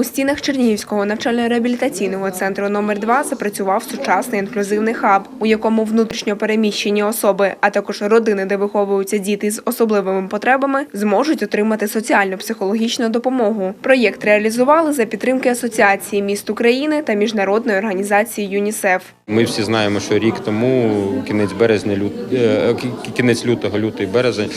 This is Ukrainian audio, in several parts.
У стінах Чернігівського навчально-реабілітаційного центру номер 2 запрацював сучасний інклюзивний хаб, у якому внутрішньо переміщені особи, а також родини, де виховуються діти з особливими потребами, зможуть отримати соціально-психологічну допомогу. Проєкт реалізували за підтримки Асоціації міст України та міжнародної організації ЮНІСЕФ. Ми всі знаємо, що рік тому, кінець березня, е, кінець лютого, лютий березень.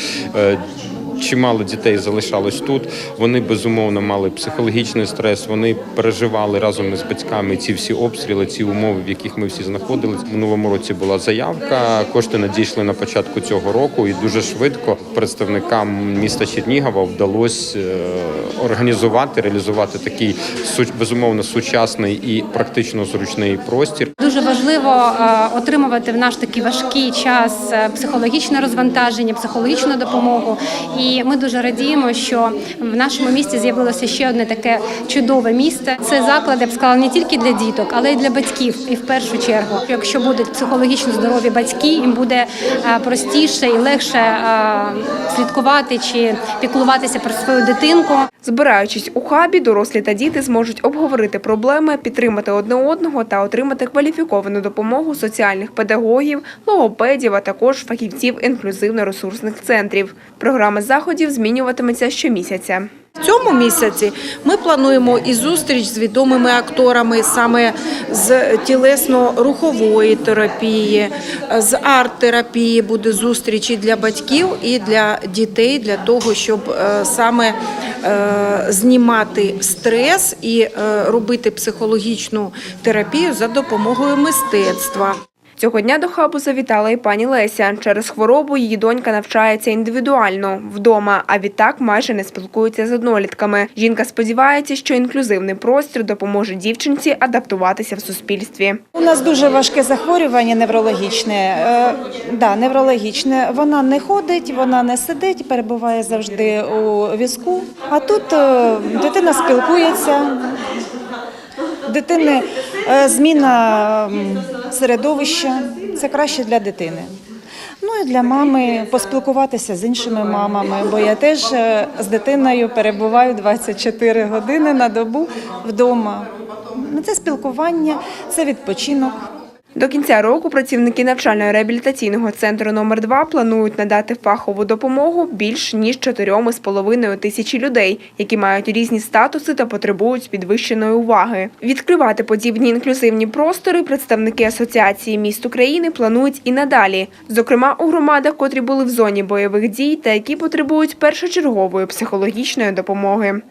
Чимало дітей залишалось тут. Вони безумовно мали психологічний стрес. Вони переживали разом із батьками ці всі обстріли, ці умови, в яких ми всі знаходились. У минулому році була заявка. Кошти надійшли на початку цього року, і дуже швидко представникам міста Чернігова вдалося е, організувати, реалізувати такий безумовно сучасний і практично зручний простір. Дуже важливо е, отримувати в наш такий важкий час е, психологічне розвантаження, психологічну допомогу. І ми дуже радіємо, що в нашому місті з'явилося ще одне таке чудове місце. Це заклад, я б сказала, не тільки для діток, але й для батьків. І в першу чергу, якщо будуть психологічно здорові батьки, їм буде е, простіше і легше е, слідкувати чи піклуватися про свою дитинку. Збираючись у хабі, дорослі та діти зможуть обговорити проблеми, підтримати одне одного та отримати кваліфіковану допомогу соціальних педагогів, логопедів, а також фахівців інклюзивно-ресурсних центрів. Програма заходів змінюватиметься щомісяця. В цьому місяці ми плануємо і зустріч з відомими акторами саме з тілесно-рухової терапії, з арт-терапії буде зустріч і для батьків і для дітей, для того, щоб е, саме е, знімати стрес і е, робити психологічну терапію за допомогою мистецтва. Цього дня до хабу завітала і пані Леся. Через хворобу її донька навчається індивідуально вдома, а відтак майже не спілкується з однолітками. Жінка сподівається, що інклюзивний простір допоможе дівчинці адаптуватися в суспільстві. У нас дуже важке захворювання неврологічне. Е, да, неврологічне. Вона не ходить, вона не сидить, перебуває завжди у візку. А тут е, дитина спілкується. Дитини зміна середовища це краще для дитини. Ну і для мами поспілкуватися з іншими мамами, бо я теж е, з дитиною перебуваю 24 години на добу вдома. Ну, Це спілкування, це відпочинок. До кінця року працівники навчально-реабілітаційного центру номер 2 планують надати фахову допомогу більш ніж 4,5 тисячі людей, які мають різні статуси та потребують підвищеної уваги. Відкривати подібні інклюзивні простори представники Асоціації міст України планують і надалі, зокрема у громадах, котрі були в зоні бойових дій та які потребують першочергової психологічної допомоги.